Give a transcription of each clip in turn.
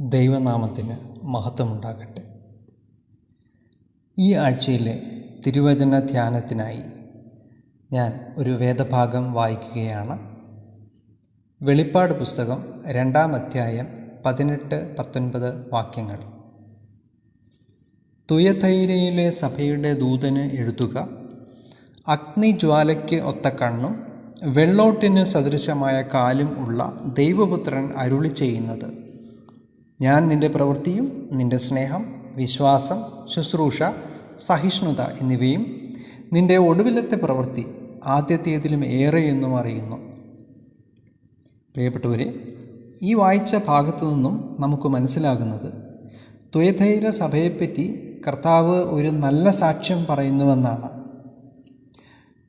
ദൈവനാമത്തിന് മഹത്വമുണ്ടാകട്ടെ. ഈ ആഴ്ചയിലെ തിരുവചന ധ്യാനത്തിനായി ഞാൻ ഒരു വേദഭാഗം വായിക്കുകയാണ്. വെളിപ്പാട് പുസ്തകം രണ്ടാം അധ്യായം പതിനെട്ട് പത്തൊൻപത് വാക്യങ്ങൾ. തുയഥൈരയിലെ സഭയുടെ ദൂതന് എഴുതുക അഗ്നിജ്വാലയ്ക്ക് ഒത്ത കണ്ണും വെള്ളോട്ടിന് സദൃശമായ കാലും ഉള്ള ദൈവപുത്രൻ അരുളി ചെയ്യുന്നത് ഞാൻ നിന്റെ പ്രവൃത്തിയും നിന്റെ സ്നേഹം വിശ്വാസം ശുശ്രൂഷ സഹിഷ്ണുത എന്നിവയും നിന്റെ ഒടുവിലത്തെ പ്രവൃത്തി ആദ്യത്തേതിലും ഏറെയെന്നും അറിയുന്നു. പ്രിയപ്പെട്ടവരെ ഈ വായിച്ച ഭാഗത്തു നിന്നും നമുക്ക് മനസ്സിലാകുന്നത് ത്വേധൈര സഭയെപ്പറ്റി കർത്താവ് ഒരു നല്ല സാക്ഷ്യം പറയുന്നുവെന്നാണ്.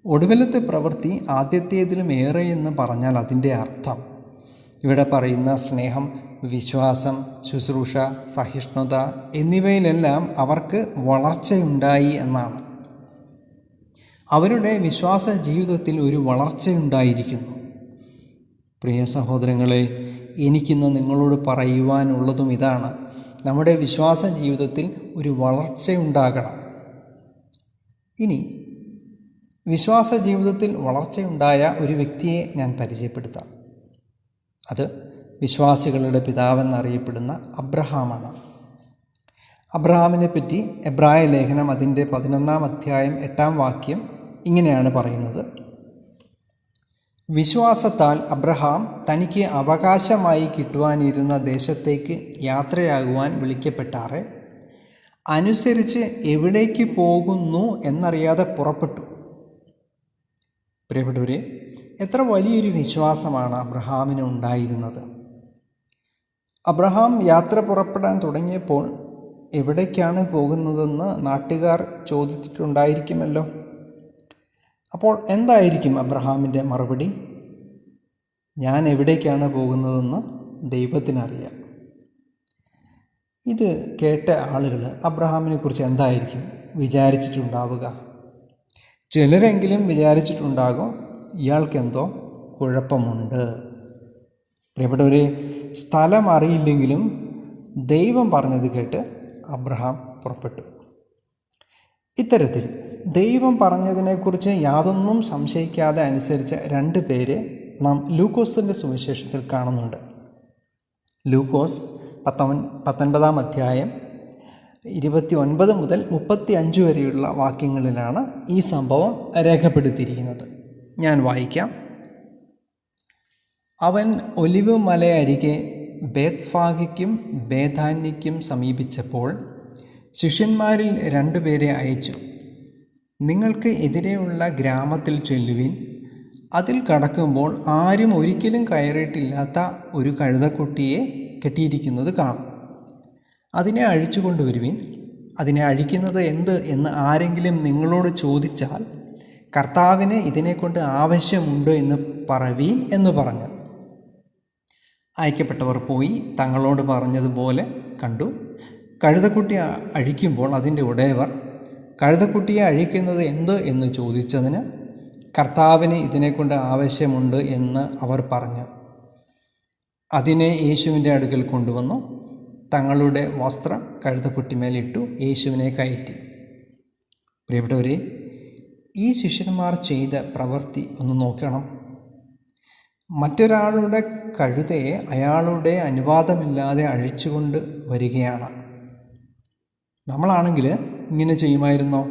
ഒടുവിലത്തെ പ്രവൃത്തി ആദ്യത്തേതിലും ഏറെ എന്ന് പറഞ്ഞാൽ അതിന്റെ അർത്ഥം ഇവിടെ പറയുന്ന സ്നേഹം വിശ്വാസം ശുശ്രൂഷ സഹിഷ്ണുത എന്നിവയിലെല്ലാം അവർക്ക് വളർച്ചയുണ്ടായി എന്നാണ്. അവരുടെ വിശ്വാസ ജീവിതത്തിൽ ഒരു വളർച്ചയുണ്ടായിരിക്കുന്നു. പ്രിയ സഹോദരങ്ങളെ എനിക്കിന്ന് നിങ്ങളോട് പറയുവാനുള്ളതും ഇതാണ്. നമ്മുടെ വിശ്വാസ ജീവിതത്തിൽ ഒരു വളർച്ചയുണ്ടാകണം. ഇനി വിശ്വാസ ജീവിതത്തിൽ വളർച്ചയുണ്ടായ ഒരു വ്യക്തിയെ ഞാൻ പരിചയപ്പെടുത്താം. അത് വിശ്വാസികളുടെ പിതാവെന്നറിയപ്പെടുന്ന അബ്രഹാമാണ്. അബ്രഹാമിനെ പറ്റി എബ്രായ ലേഖനം അതിന്റെ പതിനൊന്നാം അധ്യായം എട്ടാം വാക്യം ഇങ്ങനെയാണ് പറയുന്നത്. വിശ്വാസത്താൽ അബ്രഹാം തനിക്ക് അവകാശമായി കിട്ടുവാനിരുന്ന ദേശത്തേക്ക് യാത്രയാകുവാൻ വിളിക്കപ്പെട്ടാറെ. അനുസരിച്ച് എവിടേക്ക് പോകുന്നു എന്നറിയാതെ പുറപ്പെട്ടു. പ്രിയപ്പെട്ടവരെ എത്ര വലിയൊരു വിശ്വാസമാണ് അബ്രഹാമിന് ഉണ്ടായിരുന്നത്. അബ്രഹാം യാത്ര പുറപ്പെടാൻ തുടങ്ങിയപ്പോൾ എവിടേക്കാണ് പോകുന്നതെന്ന് നാട്ടുകാർ ചോദിച്ചിട്ടുണ്ടായിരിക്കുമല്ലോ. അപ്പോൾ എന്തായിരിക്കും അബ്രഹാമിന്റെ മറുപടി? ഞാൻ എവിടേക്കാണ് പോകുന്നതെന്ന് ദൈവത്തിനറിയാം. ഇത് കേട്ട ആളുകൾ അബ്രഹാമിനെ കുറിച്ച് എന്തായിരിക്കും വിചാരിച്ചിട്ടുണ്ടാവുക? ചിലരെങ്കിലും വിചാരിച്ചിട്ടുണ്ടാകും ഇയാൾക്കെന്തോ കുഴപ്പമുണ്ട്. പ്രിയപ്പെട്ടവരെ സ്ഥലം അറിയില്ലെങ്കിലും ദൈവം പറഞ്ഞത് കേട്ട് അബ്രഹാം പുറപ്പെട്ടു. ഇത്തരത്തിൽ ദൈവം പറഞ്ഞതിനെക്കുറിച്ച് യാതൊന്നും സംശയിക്കാതെ അനുസരിച്ച രണ്ട് പേരെ നാം ലൂക്കോസിന്റെ സുവിശേഷത്തിൽ കാണുന്നുണ്ട്. ലൂക്കോസ് പത്തൊൻ പത്തൊൻപതാം അധ്യായം ഇരുപത്തി ഒൻപത് മുതൽ മുപ്പത്തി അഞ്ച് വരെയുള്ള വാക്യങ്ങളിലാണ് ഈ സംഭവം രേഖപ്പെടുത്തിയിരിക്കുന്നത്. ഞാൻ വായിക്കാം. അവൻ ഒലിവ് മലയരികെ ബേത്ഫാഗയ്ക്കും ബേധാന്യയ്ക്കും സമീപിച്ചപ്പോൾ ശിഷ്യന്മാരിൽ രണ്ടുപേരെ അയച്ചു. നിങ്ങൾക്ക് എതിരെയുള്ള ഗ്രാമത്തിൽ ചൊല്ലുവിൻ. അതിൽ കടക്കുമ്പോൾ ആരും ഒരിക്കലും കയറിയിട്ടില്ലാത്ത ഒരു കഴുതക്കുട്ടിയെ കെട്ടിയിരിക്കുന്നത് കാണും. അതിനെ അഴിച്ചു കൊണ്ടുവരുവിൻ. അതിനെ അഴിക്കുന്നത് എന്ത് എന്ന് ആരെങ്കിലും നിങ്ങളോട് ചോദിച്ചാൽ കർത്താവിന് ഇതിനെക്കൊണ്ട് ആവശ്യമുണ്ട് എന്ന് പറവീൻ എന്ന് പറഞ്ഞു. അയക്കപ്പെട്ടവർ പോയി തങ്ങളോട് പറഞ്ഞതുപോലെ കണ്ടു. കഴുതക്കുട്ടി അഴിക്കുമ്പോൾ അതിന്റെ ഉടയവർ കഴുതക്കുട്ടിയെ അഴിക്കുന്നത് എന്ത് എന്ന് ചോദിച്ചതിന് കർത്താവിന് ഇതിനെക്കൊണ്ട് ആവശ്യമുണ്ട് എന്ന് അവർ പറഞ്ഞു. അതിനെ യേശുവിന്റെ അടുക്കൽ കൊണ്ടുവന്നു. തങ്ങളുടെ വസ്ത്രം കഴുതക്കുട്ടിമേലിട്ടു യേശുവിനെ കയറ്റി. പ്രിയപ്പെട്ടവരെ ഈ ശിഷ്യന്മാർ ചെയ്ത പ്രവൃത്തി ഒന്ന് നോക്കണം. മറ്റൊരാളുടെ കഴുതയെ അയാളുടെ അനുവാദമില്ലാതെ അഴിച്ചുകൊണ്ട് വരികയാണ്. നമ്മളാണെങ്കിൽ ഇങ്ങനെ ചെയ്യുമായിരുന്നോ?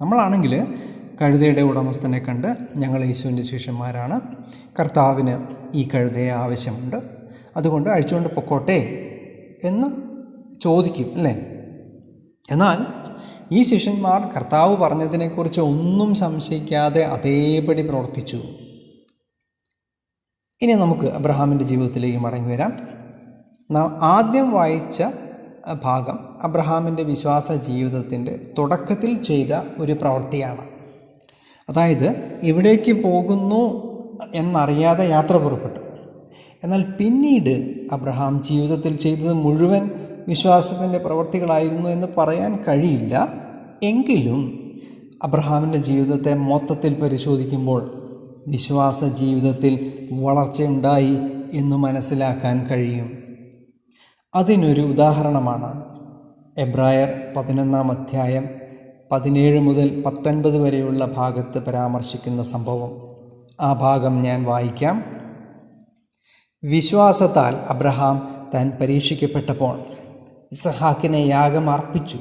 നമ്മളാണെങ്കിൽ കഴുതയുടെ ഉടമസ്ഥനെ കണ്ട് ഞങ്ങൾ യേശുവിന്റെ ശിഷ്യന്മാരാണ്. കർത്താവിന് ഈ കഴുതയെ ആവശ്യമുണ്ട്. അതുകൊണ്ട് അഴിച്ചുകൊണ്ട് പൊക്കോട്ടെ എന്ന് ചോദിക്കും അല്ലേ? എന്നാൽ ഈ ശിഷ്യന്മാർ കർത്താവ് പറഞ്ഞതിനെക്കുറിച്ച് ഒന്നും സംശയിക്കാതെ അതേപടി പ്രവർത്തിച്ചു. ഇനി നമുക്ക് അബ്രഹാമിന്റെ ജീവിതത്തിലേക്ക് മടങ്ങി വരാം. നാം ആദ്യം വായിച്ച ഭാഗം അബ്രഹാമിന്റെ വിശ്വാസ ജീവിതത്തിന്റെ തുടക്കത്തിൽ ചെയ്ത ഒരു പ്രവൃത്തിയാണ്. അതായത് എവിടേക്ക് പോകുന്നു എന്നറിയാതെ യാത്ര പുറപ്പെട്ടു. എന്നാൽ പിന്നീട് അബ്രഹാം ജീവിതത്തിൽ ചെയ്തത് മുഴുവൻ വിശ്വാസത്തിന്റെ പ്രവൃത്തികളായിരുന്നു എന്ന് പറയാൻ കഴിയില്ല. എങ്കിലും അബ്രഹാമിന്റെ ജീവിതത്തെ മൊത്തത്തിൽ പരിശോധിക്കുമ്പോൾ വിശ്വാസ ജീവിതത്തിൽ വളർച്ചയുണ്ടായി എന്നു മനസ്സിലാക്കാൻ കഴിയും. അതിനൊരു ഉദാഹരണമാണ് എബ്രായർ പതിനൊന്നാം അധ്യായം പതിനേഴ് മുതൽ പത്തൊൻപത് വരെയുള്ള ഭാഗത്ത് പരാമർശിക്കുന്ന സംഭവം. ആ ഭാഗം ഞാൻ വായിക്കാം. വിശ്വാസത്താൽ അബ്രഹാം താൻ പരീക്ഷിക്കപ്പെട്ടപ്പോൾ ഇസഹാക്കിനെ യാഗം അർപ്പിച്ചു.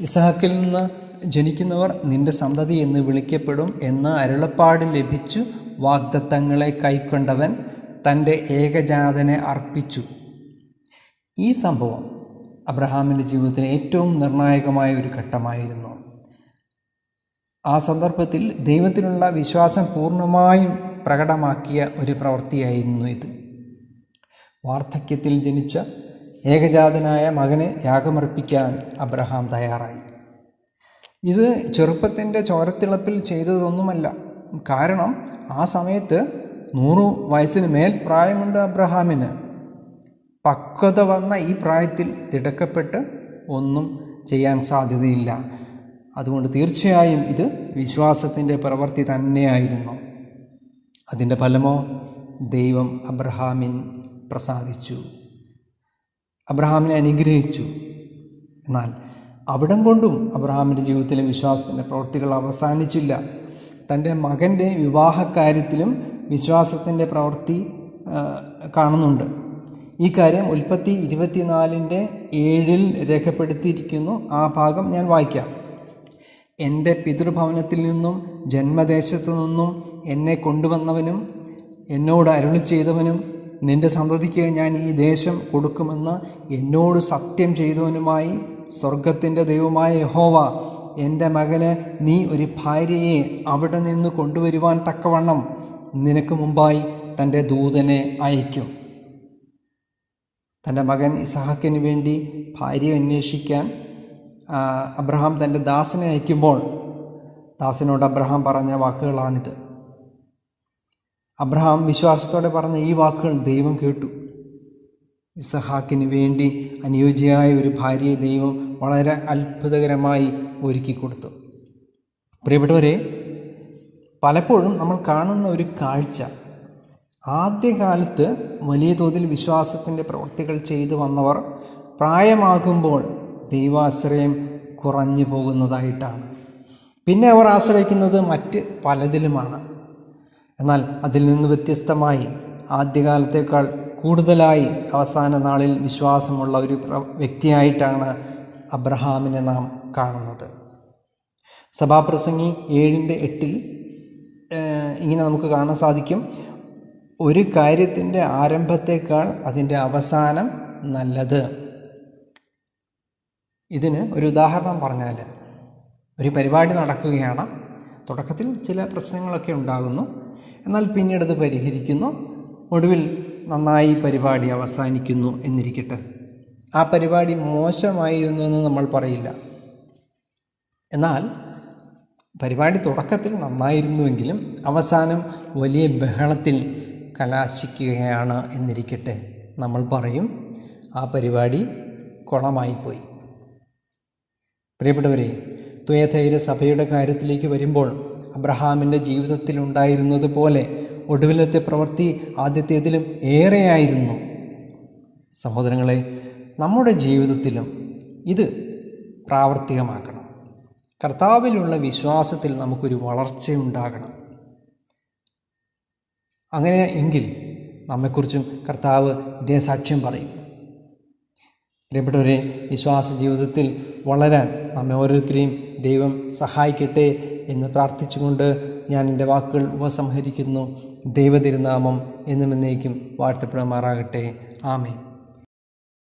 ഇസഹാക്കിൽ നിന്ന് ജനിക്കുന്നവർ നിന്റെ സന്തതി എന്ന് വിളിക്കപ്പെടും എന്ന് അരുളപ്പാട് ലഭിച്ചു വാഗ്ദത്തങ്ങളെ കൈക്കൊണ്ടവൻ തന്റെ ഏകജാതനെ അർപ്പിച്ചു. ഈ സംഭവം അബ്രഹാമിന്റെ ജീവിതത്തിലെ ഏറ്റവും നിർണായകമായ ഒരു ഘട്ടമായിരുന്നു. ആ സന്ദർഭത്തിൽ ദൈവത്തിലുള്ള വിശ്വാസം പൂർണമായും പ്രകടമാക്കിയ ഒരു പ്രവൃത്തിയായിരുന്നു ഇത്. വാർദ്ധക്യത്തിൽ ജനിച്ച ഏകജാതനായ മകനെ യാഗമർപ്പിക്കാൻ അബ്രഹാം തയ്യാറായി. ഇത് ചെറുപ്പത്തിന്റെ ചോരത്തിളപ്പിൽ ചെയ്തതൊന്നുമല്ല. കാരണം ആ സമയത്ത് നൂറു വയസ്സിന് മേൽ പ്രായമുണ്ട് അബ്രഹാമിന്. പക്വത വന്ന ഈ പ്രായത്തിൽ തിടക്കപ്പെട്ട് ഒന്നും ചെയ്യാൻ സാധ്യതയില്ല. അതുകൊണ്ട് തീർച്ചയായും ഇത് വിശ്വാസത്തിന്റെ പ്രവൃത്തി തന്നെയായിരുന്നു. അതിന്റെ ഫലമോ ദൈവം അബ്രഹാമിൻ പ്രസാദിച്ചു. അബ്രഹാമിനെ അനുഗ്രഹിച്ചു. എന്നാൽ അവിടം കൊണ്ടും അബ്രഹാമിന്റെ ജീവിതത്തിലെ വിശ്വാസത്തിന്റെ പ്രവൃത്തികൾ അവസാനിച്ചില്ല. തന്റെ മകന്റെ വിവാഹക്കാര്യത്തിലും വിശ്വാസത്തിന്റെ പ്രവൃത്തി കാണുന്നുണ്ട്. ഈ കാര്യം ഉൽപ്പത്തി ഇരുപത്തിനാലിന്റെ ഏഴിൽ രേഖപ്പെടുത്തിയിരിക്കുന്നു. ആ ഭാഗം ഞാൻ വായിക്കാം. എന്റെ പിതൃഭവനത്തിൽ നിന്നും ജന്മദേശത്തു നിന്നും എന്നെ കൊണ്ടുവന്നവനും എന്നോട് അരുളി ചെയ്തവനും നിന്റെ സന്തതിക്ക് ഞാൻ ഈ ദേശം കൊടുക്കുമെന്ന് എന്നോട് സത്യം ചെയ്തവനുമായി സ്വർഗത്തിന്റെ ദൈവമായ യഹോവ എന്റെ മകന് നീ ഒരു ഭാര്യയെ അവിടെ നിന്ന് കൊണ്ടുവരുവാൻ തക്കവണ്ണം നിനക്ക് മുമ്പായി തന്റെ ദൂതനെ അയക്കും തന്റെ മകൻ ഇസഹാക്കിന് വേണ്ടി ഭാര്യ അന്വേഷിക്കാൻ അബ്രഹാം തന്റെ ദാസനെ അയക്കുമ്പോൾ ദാസനോട് അബ്രഹാം പറഞ്ഞ വാക്കുകളാണിത്. അബ്രഹാം വിശ്വാസത്തോടെ പറഞ്ഞ ഈ വാക്കുകൾ ദൈവം കേട്ടു. ഇസഹാക്കിന് വേണ്ടി അനുയോജ്യമായ ഒരു ഭാര്യയെ ദൈവം വളരെ അത്ഭുതകരമായി ഒരുക്കി കൊടുത്തു. പ്രിയപ്പെട്ടവരെ പലപ്പോഴും നമ്മൾ കാണുന്ന ഒരു കാഴ്ച. ആദ്യകാലത്ത് വലിയ തോതിൽ വിശ്വാസത്തിന്റെ പ്രവൃത്തികൾ ചെയ്തു വന്നവർ പ്രായമാകുമ്പോൾ ദൈവാശ്രയം കുറഞ്ഞു പോകുന്നതായിട്ടാണ്. പിന്നെ അവർ ആശ്രയിക്കുന്നത് മറ്റ് പലതിലുമാണ്. എന്നാൽ അതിൽ നിന്ന് വ്യത്യസ്തമായി ആദ്യകാലത്തേക്കാൾ കൂടുതലായി അവസാന നാളിൽ വിശ്വാസമുള്ള ഒരു വ്യക്തിയായിട്ടാണ് അബ്രഹാമിനെ നാം കാണുന്നത്. സഭാപ്രസംഗി ഏഴിന്റെ എട്ടിൽ ഇങ്ങനെ നമുക്ക് കാണാൻ സാധിക്കും. ഒരു കാര്യത്തിന്റെ ആരംഭത്തേക്കാൾ അതിന്റെ അവസാനം നല്ലത്. ഇതിന് ഒരു ഉദാഹരണം പറഞ്ഞാൽ ഒരു പരിപാടി നടക്കുകയാണ്. തുടക്കത്തിൽ ചില പ്രശ്നങ്ങളൊക്കെ ഉണ്ടാകുന്നു. എന്നാൽ പിന്നീട് അത് പരിഹരിക്കുന്നു. ഒടുവിൽ നന്നായി പരിപാടി അവസാനിക്കുന്നു എന്നിരിക്കട്ടെ. ആ പരിപാടി മോശമായിരുന്നു എന്ന് നമ്മൾ പറയില്ല. എന്നാൽ പരിപാടി തുടക്കത്തിൽ നന്നായിരുന്നുവെങ്കിലും അവസാനം വലിയ ബഹളത്തിൽ കലാശിക്കുകയാണ് എന്നിരിക്കട്ടെ നമ്മൾ പറയും ആ പരിപാടി കുളമായിപ്പോയി. പ്രിയപ്പെട്ടവരെ തുയധൈര്യ സഭയുടെ കാര്യത്തിലേക്ക് വരുമ്പോൾ അബ്രഹാമിന്റെ ജീവിതത്തിൽ ഉണ്ടായിരുന്നത് പോലെ ഒടുവിലത്തെ പ്രവൃത്തി ആദ്യത്തേതിലും ഏറെയായിരുന്നു. സഹോദരങ്ങളെ നമ്മുടെ ജീവിതത്തിലും ഇത് പ്രാവർത്തികമാക്കണം. കർത്താവിലുള്ള വിശ്വാസത്തിൽ നമുക്കൊരു വളർച്ചയുണ്ടാകണം. അങ്ങനെ എങ്കിൽ നമ്മെക്കുറിച്ചും കർത്താവ് ഇതേ സാക്ഷ്യം പറയും. പ്രിയപ്പെട്ടവരെ വിശ്വാസ ജീവിതത്തിൽ വളരാൻ നമ്മെ ഓരോരുത്തരെയും ദൈവം സഹായിക്കട്ടെ എന്ന് പ്രാർത്ഥിച്ചുകൊണ്ട് ഞാൻ എന്റെ വാക്കുകൾ ഉപസംഹരിക്കുന്നു. ദൈവതിരുനാമം എന്നും എന്നേക്കും വാഴ്ത്തപ്പെടുമാറാകട്ടെ. ആമേ